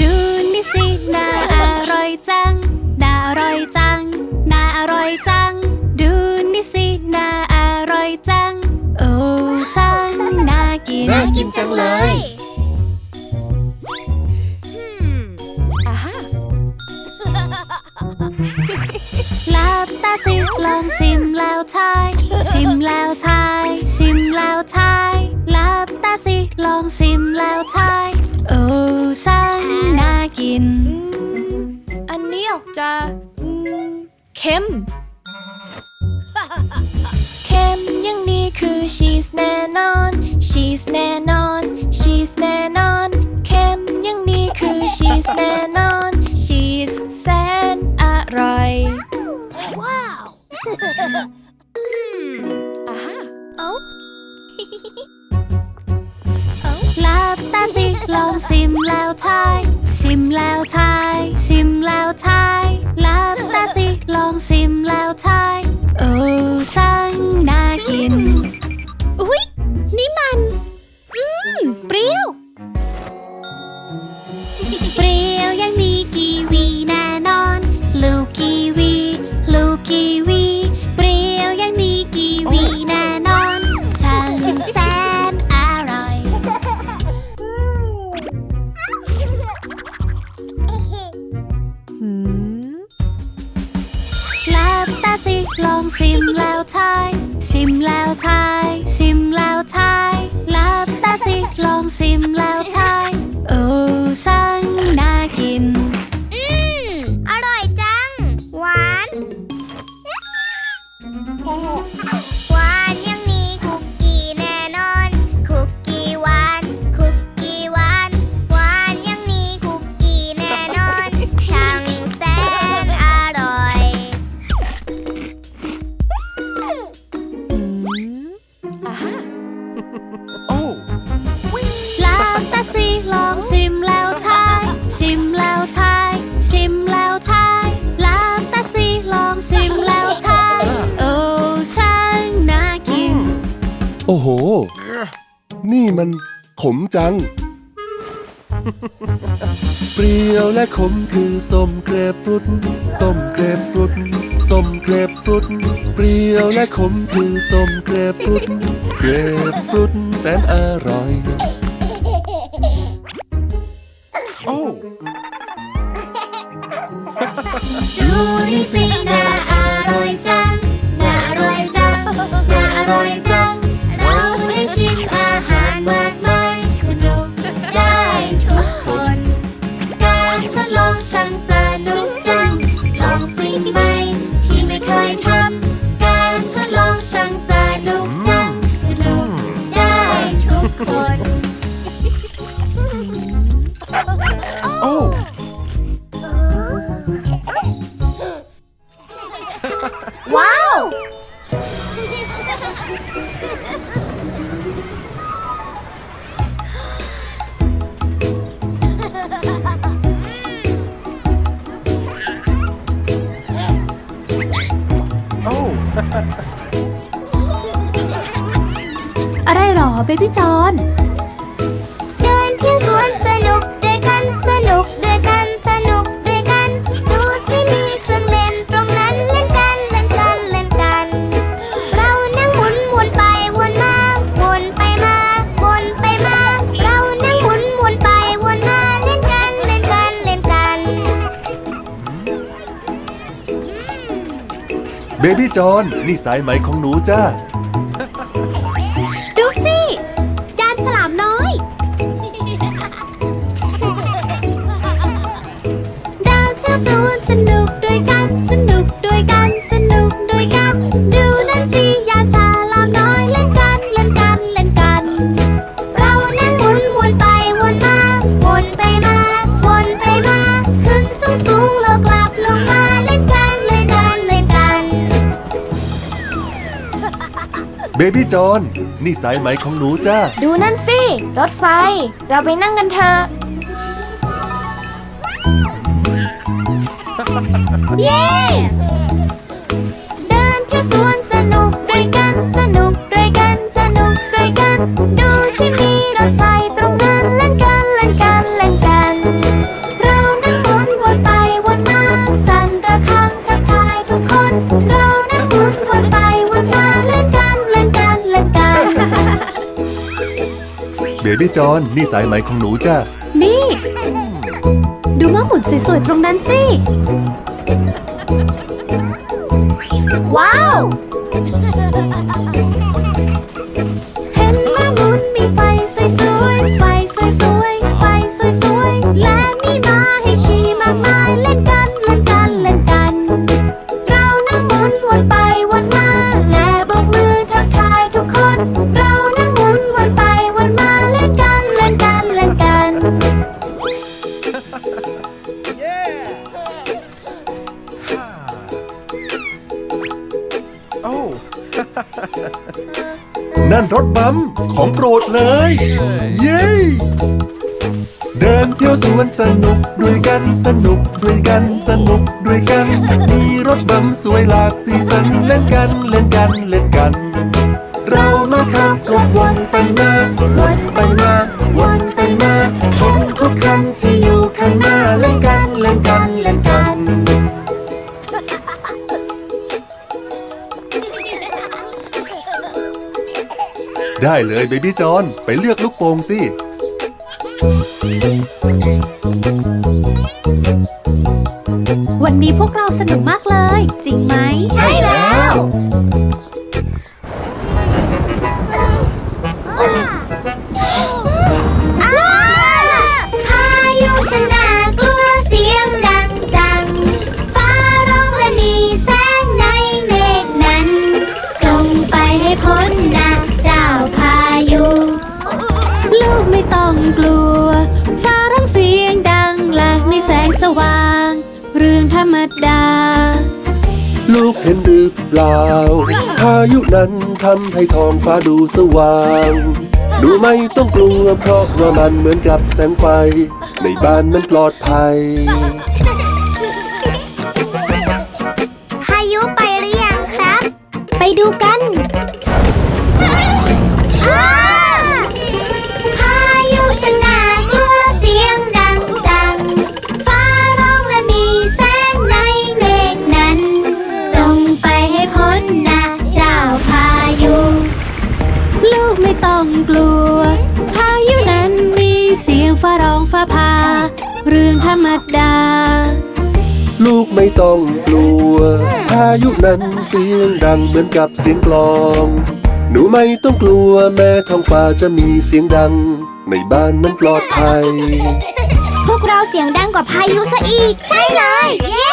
ดูนี่สิน่าอร่อยจัง น่าอร่อยจัง น่าอร่อยจัง ดูนี่สิน่าอร่อยจัง โอ้ช่างน่ากิน น่ากินจังเลย สิ ลองชิมแล้วทาย ชิมแล้วทาย ชิมแล้วทายหลับตาสิ ลองชิมแล้วทาย โอ้ช่างน่ากินอันนี้ออกจะอืมเค็ม เค็มอย่างนี้คือชีสแน่นอน ชีสแน่นอน ชีสแน่นอน เค็มอย่างนี้คือชีสแน่นอน ชีสแส หลับตาสิลองชิมแล้วทายชิมแล้วทายชิมแล้วทายหลับตาสิลองชิมแล้วทายโอ้ช่างน่ากิน อุ๊ย นี่มัน อืม เปรี้ยว แล้วทาย ชิมแล้วทายหลับตาสิลองชิมแล้วทาย เปรี้ยวและขมคือส้มเกรปฟรุตส้มเกรปฟรุตส้มเกรปฟรุตเปรี้ยวและขมคือส้มเกรปฟรุตเกรปฟรุตแสนอร่อย โอ้ดูนี่สิน่า อะไรหรอเบบี้จอน เดินเที่ยว เบบี้จอนนี่สายไหมของหนูจ้า เบบี้จอนนี่สายไหมของหนูจ้า ดูนั่นสิ รถไฟ เราไปนั่งกันเถอะ เย้ จอนนี่สายไหมของหนูจ้านี่ ดูม้าหมุนสวยๆตรงนั้นสิ ว้าว นั่นรถบัมของโปรดเลย เย้ เดินเที่ยวสวนสนุกด้วยกันสนุกด้วยกันสนุกด้วยกัน มีรถบัมสวยหลากสีสันเล่นกันเล่นกันเล่นกัน เรามาขับรถวนไปมาวนไปมาวนไปมาชมทุกคันที่อยู่ข้างหน้าเล่นกันเล่นกัน ได้เลยเบบี้จอนไปเลือกลูกโป่งสิวันนี้พวกเราสนุกมาก ให้ทองฟ้าดูสว่าง ดูไม่ต้องกลัวเพราะว่ามันเหมือนกับแสงไฟ ในบ้านมันปลอดภัย ไม่ต้องกลัว พายุนั้นเสียงดังเหมือนกับเสียงกลอง หนูไม่ต้องกลัวแม้ท้องฟ้าจะมีเสียงดัง ในบ้านนั้นปลอดภัย พวกเราเสียงดังกว่าพายุซะอีก ใช่เลย เย้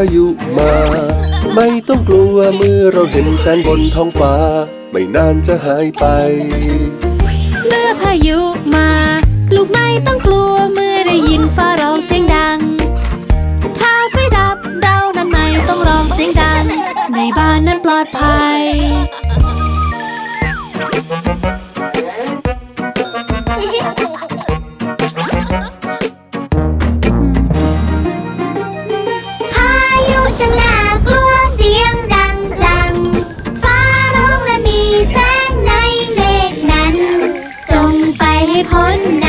ายุมา ไม่ต้องกลัวเมื่อเราเห็นแสงบนท้องฟ้า ไม่นานจะหายไป เมื่อพายุมา ลูกไม่ต้องกลัวเมื่อได้ยินฟ้าร้องเสียงดัง ถ้าไฟดับเรานั้นไม่ต้องร้องเสียงดัง ในบ้านนั้นปลอดภัย พ้น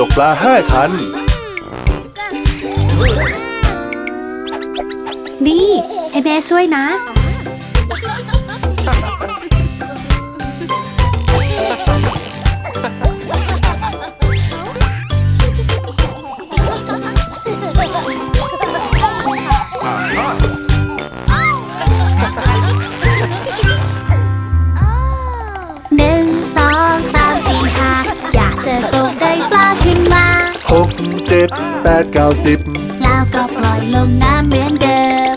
ตกปลาห้าคันนี่ให้แม่ช่วยนะ ดแปดเก้าสิบแล้วก็ปล่อยลงน้ำเหมือนเดิม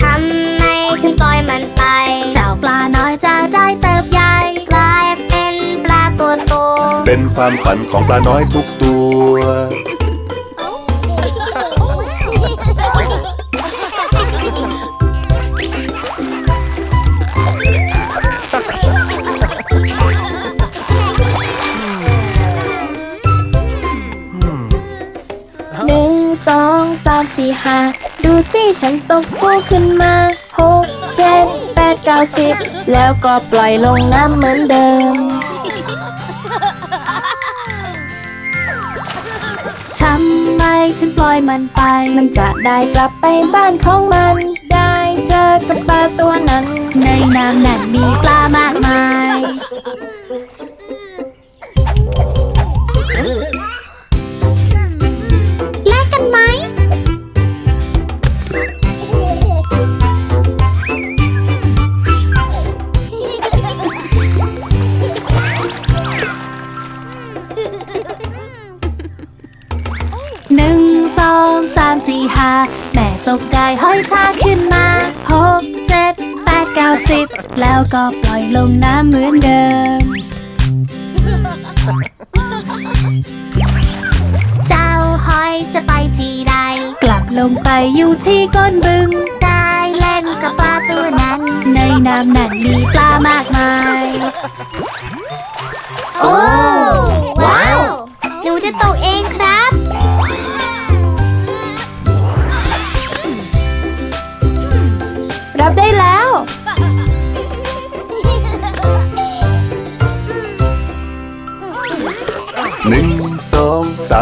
ทำไมถึงปล่อยมันไป เจ้าปลาน้อยจะได้เติบใหญ่กลายเป็นปลาตัวโต เป็นความฝันของปลาน้อยทุกตัว สามสี่ห้าดูสิฉันตกปูขึ้นมาหกเจ็ดแปดเก้าสิบแล้วก็ปล่อยลงน้ำเหมือนเดิม ทำไมถึงปล่อยมันไป มันจะได้กลับไปบ้านของมัน ได้เจอกับปลาตัวนั้น ในน้ำนั้นมีปลามากมาย ตกได้ห้อยทากขึ้นมาหกเจ็ดแปดเก้าสิบแล้วก็ปล่อยลงน้ำเหมือนเดิม เจ้าหอยจะไปที่ใด กลับลงไปอยู่ที่ก้นบึง ได้เล่นกับปลาตัวนั้น ในน้ำนั้นมีปลามากมาย โอ้ ว้าว หนูจะตกเองครับรับ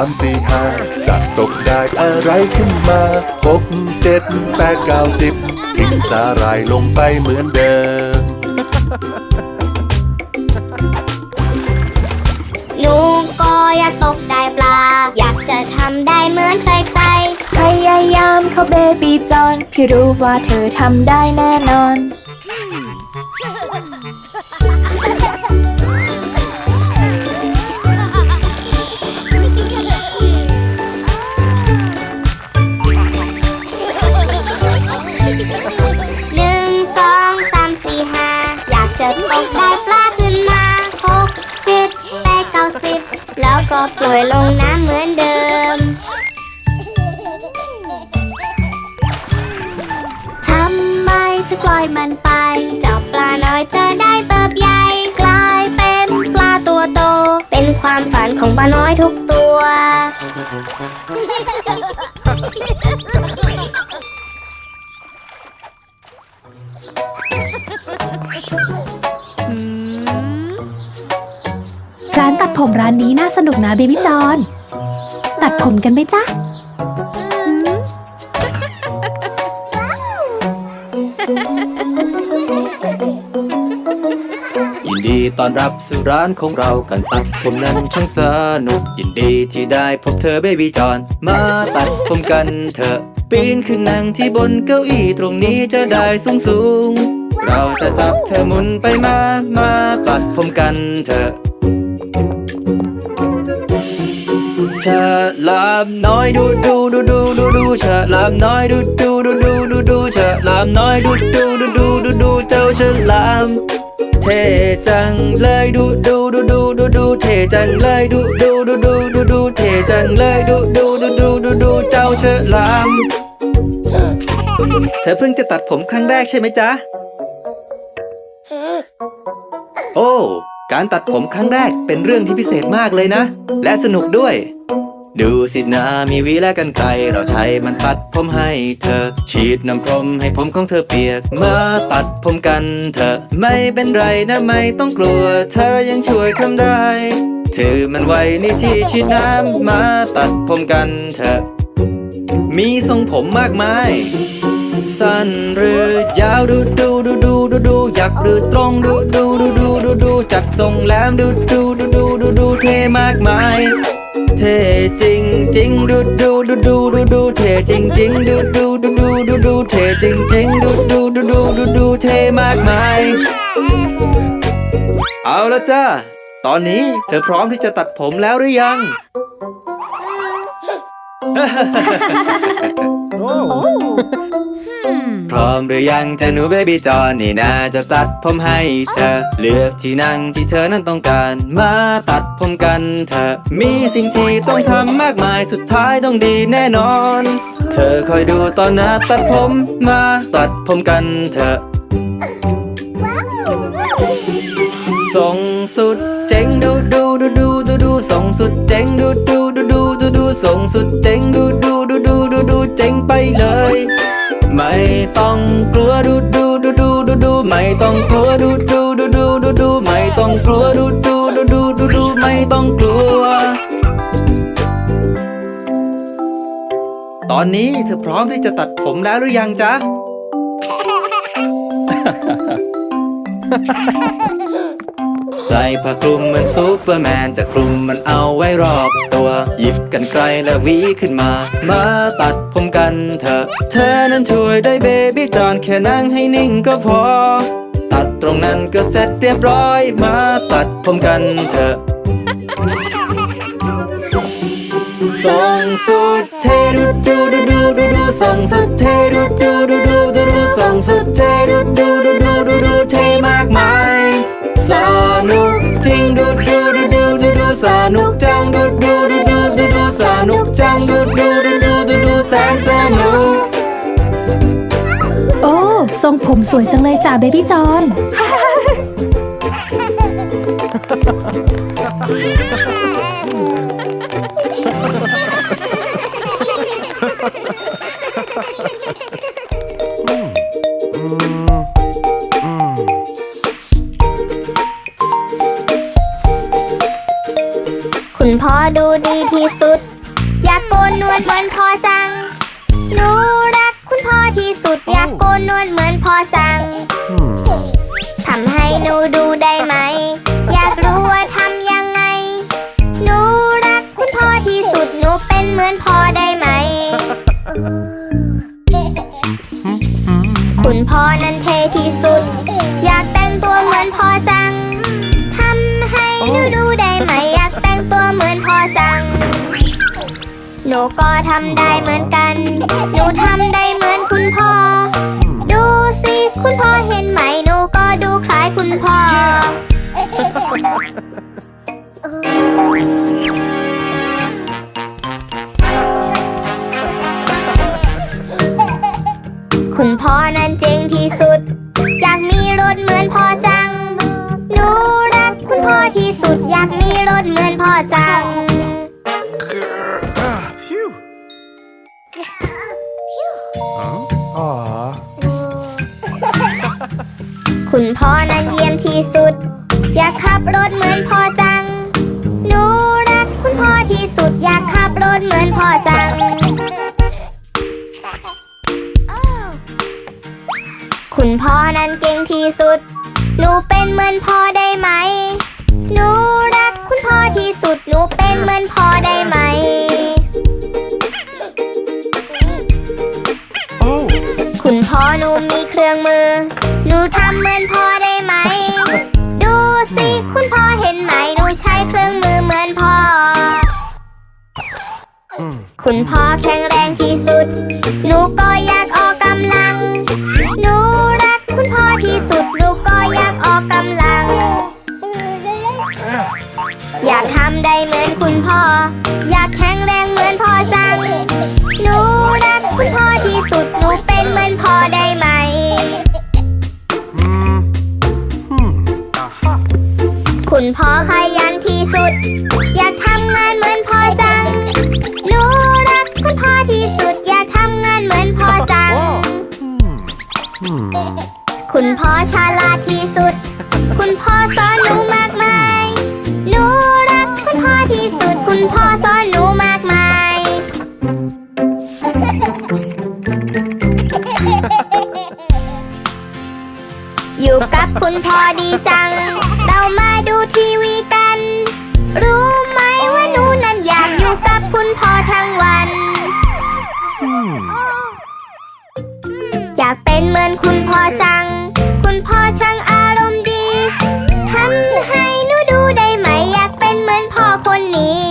ามสี่ห้าจะตกได้อะไรขึ้นมาหกเจ็ดแปดเก้าสิบทิ้งสาหร่ายลงไปเหมือนเดิมหนูก็อยากตกได้ปลา อยากจะทำได้เหมือนใครพยายามเข้าเบบีจอนพี่รู้ว่าเธอทำได้แน่นอน ก็ปล่อยลงน้ำเหมือนเดิม ทำไมถึงปล่อยมันไป เจ้าปลาน้อยจะได้เติบใหญ่ กลายเป็นปลาตัวโต เป็นความฝันของปลาน้อยทุกตัวร้านตัดผมร้านนี้น่าสนุกนะเบบี้จอน ตัดผมกันไหมจ๊ะ ยินดีต้อนรับสู่ร้านของเรากันตัดผมนั้นช่างสนุก ยินดีที่ได้พบเธอเบบี้จอนมาตัดผมกันเถอะปีนขึ้นนั่งที่บนเก้าอี้ตรงนี้จะได้สูงสูงเราจะจับเธอหมุนไปมา มาตัดผมกันเถอะ ฉลามน้อยดูดูดูดูดูดูฉลามน้อยดูดูดูดูดูดูฉลามน้อยดูดูดูดูดูดูเจ้าฉลามเท่จังเลยดูดูดูดูดูดูเท่จังเลยดูดูดูดูดูดูเท่จังเลยดูดูดูดูดูดูเจ้าฉลามเธอเพิ่งจะตัดผมครั้งแรกใช่ไหมจ๊ะ โอ้ การตัดผมครั้งแรกเป็นเรื่องที่พิเศษมากเลยนะ และสนุกด้วย ดูสินะมีวีและกันไกรเราใช้มันตัดผมให้เธอ ฉีดน้ำพรมให้ผมของเธอเปียก มาตัดผมกันเถอะไม่เป็นไรนะไม่ต้องกลัว เธอยังช่วยทำได้ ถือมันไว้ในที่ฉีดน้ำมาตัดผมกันเถอะมีทรงผมมากมาย สั้นหรือยาวดูดูดูดูดูดูอยากหรือตรงดูดูดูดูดูดูจัดทรงแหลมดูดูดูดูดูดูเท่มากมาย เท่จริงจริงดูดูดูดูดูดูเท่จริงจริงดูดูดูดูดูดูเท่จริงจริงดูดูดูดูดูดูเท่มากมาย เอาละจ้าตอนนี้เธอพร้อมที่จะตัดผมแล้วหรือยังพ ร้อมหรือยังจะหนูเบบี้จอนนี่นาจะตัดผมให้เธอ เลือกที่นั่งที่เธอนั้นต้องการ มาตัดผมกันเถอะมีสิ่งที่ต้องทำมากมายสุดท้ายต้องดีแน่นอน เธอคอยดูตอนนาตัดผมมาตัดผมกันเถอะส่งสุดเจ๋งดูดูดูดูดูดูส่งสุดเจ๋งดูดูดูดูดูดูส่งสุดเจ๋งดูดูดูดูดูดูเจ๋งไปเลย ไม่ต้องกลัวดูดูดูดูดูดูไม่ต้องกลัวดูดูดูดูดูดูไม่ต้องกลัวดูดูดูดูดูดูไม่ต้องกลัว ตอนนี้เธอพร้อมที่จะตัดผมแล้วหรือยังจ๊ะ ใส่ผ้าคลุมเหมือนซูเปอร์แมนจะคลุมมันเอาไว้รอบตัวหยิบกันไกลและวีขึ้นมา มาตัดผมกันเถอะ เธอนั้นช่วยได้เบบี้จอนแค่นั่งให้นิ่งก็พอ ตัดตรงนั้นก็เสร็จเรียบร้อย มาตัดผมกันเถอะส่งสุดเทดูดูดูดูดูดูส่งสุดเทดูดูดูดูดูดูส่งสุดเทดูดูดูดูดูดูเทมากมาย สนุกจริงดูดูดูดูดูดูสนุกจังดูดูดูดูดูดูสนุกจังดูดูดูดูดูดูแสนสนุกโอ้ทรงผมสวยจังเลยจ้ะเบบี้จอน คุณพ่อนั้นเจ๋งที่สุด อยากมีรถเหมือนพ่อจัง หนูรักคุณพ่อที่สุด อยากมีรถเหมือนพ่อจัง คุณพ่อนั้นเยี่ยมที่สุด อยากขับรถเหมือนพ่อจังหนูรักคุณ พ่อที่สุดอยากขับรถเหมือนพ่อจัง คุณพ่อนั้นเก่งที่สุด หนูเป็นเหมือนพ่อได้ไหม หนูรักคุณพ่อที่สุด หนูเป็นเหมือนพ่อได้ไหม คุณพ่อหนูมีเครื่องมื พอดีจัง เรามาดูทีวีกัน รู้ไหมว่าหนูนั้นอยากอยู่กับคุณพ่อทั้งวัน อยากเป็นเหมือนคุณพ่อจัง คุณพ่อช่างอารมณ์ดีทำให้หนูดูได้ไหม อยากเป็นเหมือนพ่อคนนี้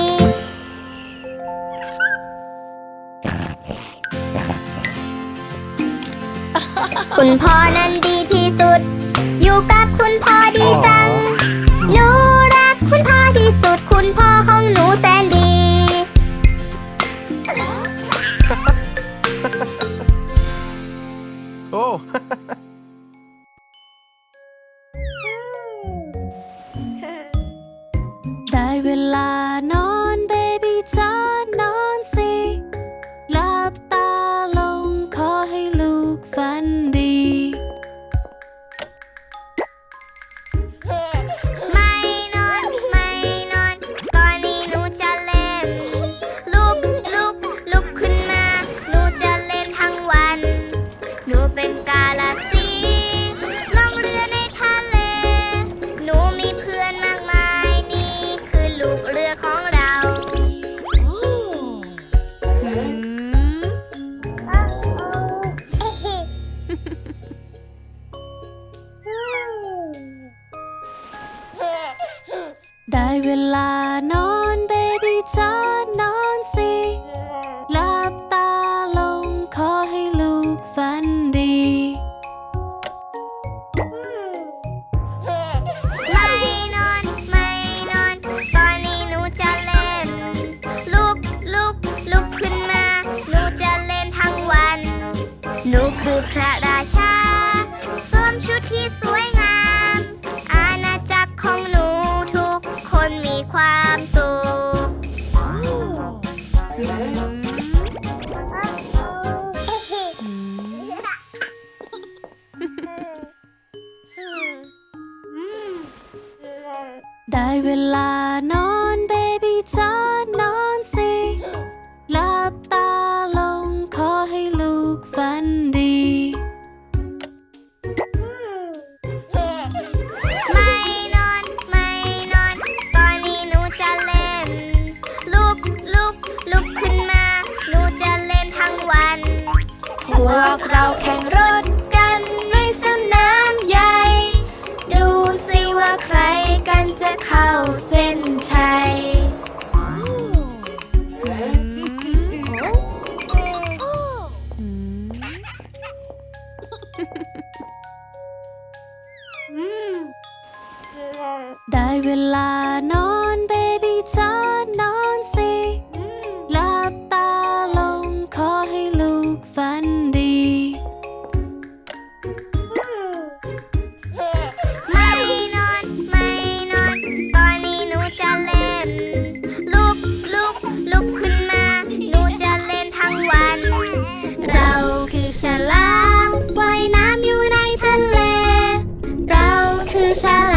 คุณพ่อนั้นดีที่สุด Life. ลุก ลุกขึ้นมา หนูจะเล่นทั้งวัน พวกเราแข่งรถกันในสนามใหญ่ ดูสิว่าใครกันจะเข้าเส้นชัย shall